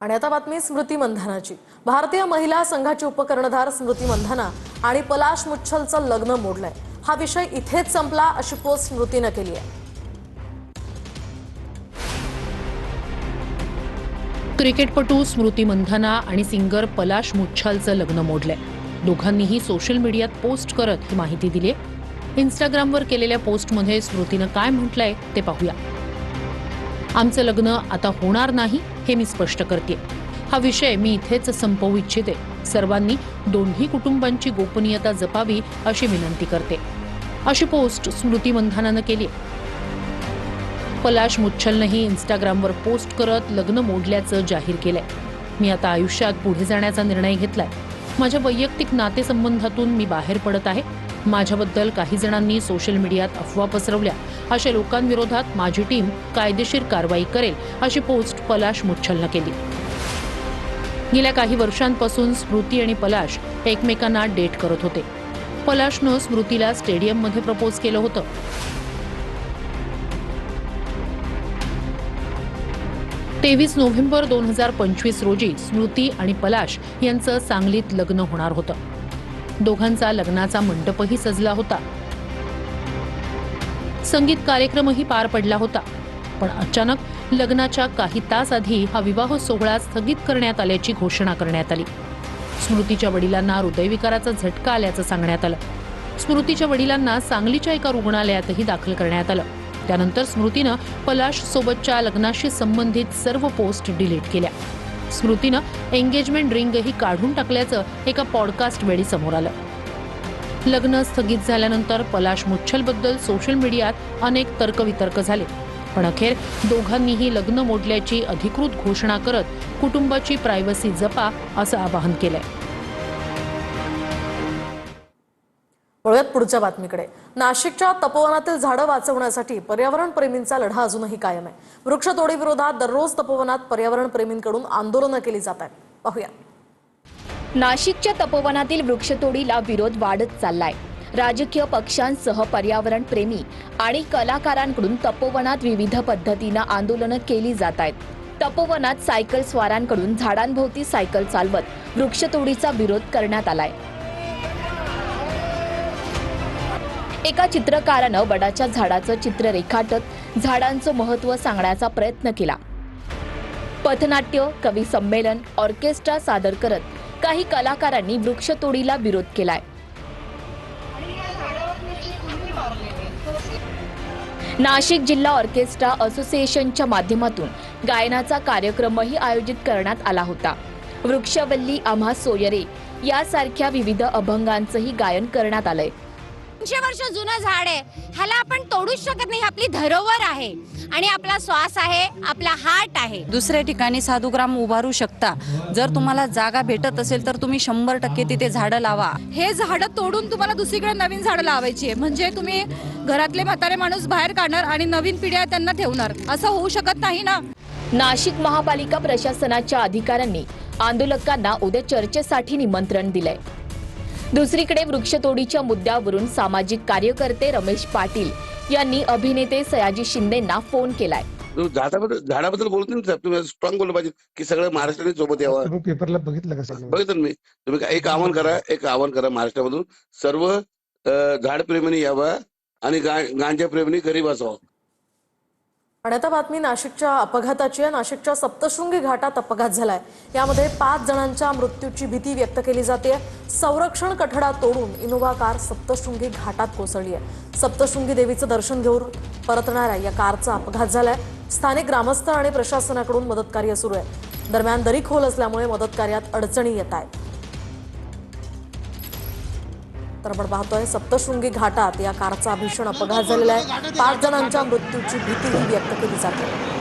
आणि आता बातमी स्मृती मंधानाची भारतीय महिला संघाची उपकर्णधार स्मृती मंधाना आणि पलाश मुच्छलचं लग्न मोडलंय. हा विषय इथेच संपला अशी पोस्ट स्मृतीनं केली आहे. क्रिकेटपटू स्मृती मंधाना आणि सिंगर पलाश मुच्छालचं लग्न मोडलंय. दोघांनीही सोशल मीडियात पोस्ट करत ही माहिती दिली इंस्टाग्रामवर केलेल्या पोस्टमध्ये स्मृतीनं काय म्हटलंय ते पाहूया. आमचं लग्न आता होणार नाही हे मी स्पष्ट करते. हा विषय मी इथेच संपवू इच्छिते. सर्वांनी दोन्ही कुटुंबांची गोपनीयता जपावी अशी विनंती करते. अशी पोस्ट स्मृती मंधानानं केली. पलाश मुच्छलनंही इंस्टाग्रामवर पोस्ट करत लग्न मोडल्याचं जाहीर केलंय. मी आता आयुष्यात पुढे जाण्याचा निर्णय घेतलाय. माझ्या वैयक्तिक नातेसंबंधातून मी बाहेर पडत आहे. माझ्याबद्दल काही जणांनी सोशल मीडियात अफवा पसरवल्या. अशा लोकांविरोधात माझी टीम कायदेशीर कारवाई करेल अशी पोस्ट पलाश मुच्छलनं केली. गेल्या काही वर्षांपासून स्मृती आणि पलाश एकमेकांना डेट करत होते. पलाशनं स्मृतीला स्टेडियममध्ये प्रपोज केलं होतं. तेवीस नोव्हेंबर दोन हजार पंचवीस रोजी स्मृती आणि पलाश यांचं सांगलीत लग्न होणार होतं. दोघांचा लग्नाचा मंडपही सजला होता. संगीत कार्यक्रमही पार पडला होता. पण अचानक लग्नाच्या काही तास आधी हा विवाह सोहळा स्थगित करण्यात आल्याची घोषणा करण्यात आली. स्मृतीच्या वडिलांना हृदयविकाराचा झटका आल्याचं सांगण्यात आलं. स्मृतीच्या वडिलांना सांगलीच्या एका रुग्णालयातही दाखल करण्यात आलं. त्यानंतर स्मृतीनं पलाश सोबतच्या लग्नाशी संबंधित सर्व पोस्ट डिलीट केल्या. स्मृतीनं एंगेजमेंट रिंगही काढून टाकल्याचं एका पॉडकास्ट वेळी समोर आलं. लग्न स्थगित झाल्यानंतर पलाश मुच्छलबद्दल सोशल मीडियात अनेक तर्कवितर्क झाले. पण अखेर दोघांनीही लग्न मोडल्याची अधिकृत घोषणा करत कुटुंबाची प्रायव्हसी जपा असं आवाहन केलंय. वळूयात पुढच्या बातमीकडे. नाशिकच्या तपोवनातील झाडं वाचवण्यासाठी पर्यावरण प्रेमींचा लढा अजूनही कायम आहे. वृक्षतोडी विरोधात दररोज तपोवनात पर्यावरण प्रेमींकडून आंदोलनं केली जात आहेत. पाहूया. नाशिकच्या तपोवनातील वृक्षतोडीला विरोध वाढत चाललाय. राजकीय पक्षांसह पर्यावरण प्रेमी आणि कलाकारांकडून तपोवनात विविध पद्धतीनं आंदोलनं केली जात आहेत. तपोवनात सायकल स्वारांकडून झाडांभोवती सायकल चालवत वृक्षतोडीचा विरोध करण्यात आलाय. एका चित्रकारानं वडाच्या झाडाचं चित्र रेखाटत झाडांचं महत्त्व सांगण्याचा प्रयत्न केला. पथनाट्य कवी संमेलन ऑर्केस्ट्रा सादर करत काही कलाकारांनी वृक्षतोडीला विरोध केलाय. नाशिक जिल्हा ऑर्केस्ट्रा असोसिएशनच्या माध्यमातून गायनाचा कार्यक्रमही आयोजित करण्यात आला होता. वृक्षवल्ली आम्हा सोयरे यासारख्या विविध अभंगांचंही गायन करण्यात आलंय. तीनशे वर्ष जुनं झाड आहे. ह्याला आपण तोडूच शकत नाही. आपली धरोवर आहे. आणि आपला श्वास आहे आपला हार्ट आहे. दुसऱ्या ठिकाणी साधुग्राम उभारू शकता. जर तुम्हाला जागा भेटत असेल तर तुम्ही शंभर टक्के तिथे झाडं लावा. हे झाडं तोडून तुम्हाला दुसरीकडे नवीन झाडं लावायची आहे. म्हणजे तुम्ही घरातले म्हातारे माणूस बाहेर काढणार आणि नवीन पिढ्या त्यांना ठेवणार. असं होऊ शकत नाही ना? नाशिक महापालिका प्रशासनाच्या अधिकाऱ्यांनी आंदोलकांना उद्या चर्चेसाठी निमंत्रण दिलंय. दुसरीकडे वृक्षतोडीच्या मुद्द्यावरून सामाजिक कार्यकर्ते रमेश पाटील यांनी अभिनेते सयाजी शिंदेंना फोन केलाय. झाडाबद्दल झाडाबद्दल बोलत नाही साहेब? तुम्ही स्ट्रॉंग बोललं पाहिजे की सगळं महाराष्ट्राने सोबत यावं. तुम्ही पेपरला बघितलं का बघितलं मी. तुम्ही काय- एक आव्हान करा एक आव्हान करा महाराष्ट्रामधून. सर्व झाडप्रेमींनी यावं आणि गा- गांजाप्रेमींनी घरी बसावं आणि आता बातमी नाशिकच्या अपघाताची आहे. नाशिकच्या सप्तशृंगी घाटात अपघात झालाय. यामध्ये पाच जणांच्या मृत्यूची भीती व्यक्त केली जाते. संरक्षण कठडा तोडून इनोव्हा कार सप्तशृंगी घाटात कोसळली आहे. सप्तशृंगी देवीचं दर्शन घेऊन परतणाऱ्या या कारचा अपघात झालाय. स्थानिक ग्रामस्थ आणि प्रशासनाकडून मदत कार्य सुरू आहे. दरम्यान दरी खोल असल्यामुळे मदतकार्यात अडचणी येत आहेत. तर आपण पाहतोय. सप्तशृंगी घाटात या कारचा भीषण अपघात झालेला आहे. पाच जणांच्या मृत्यूची भीतीही व्यक्त केली जाते.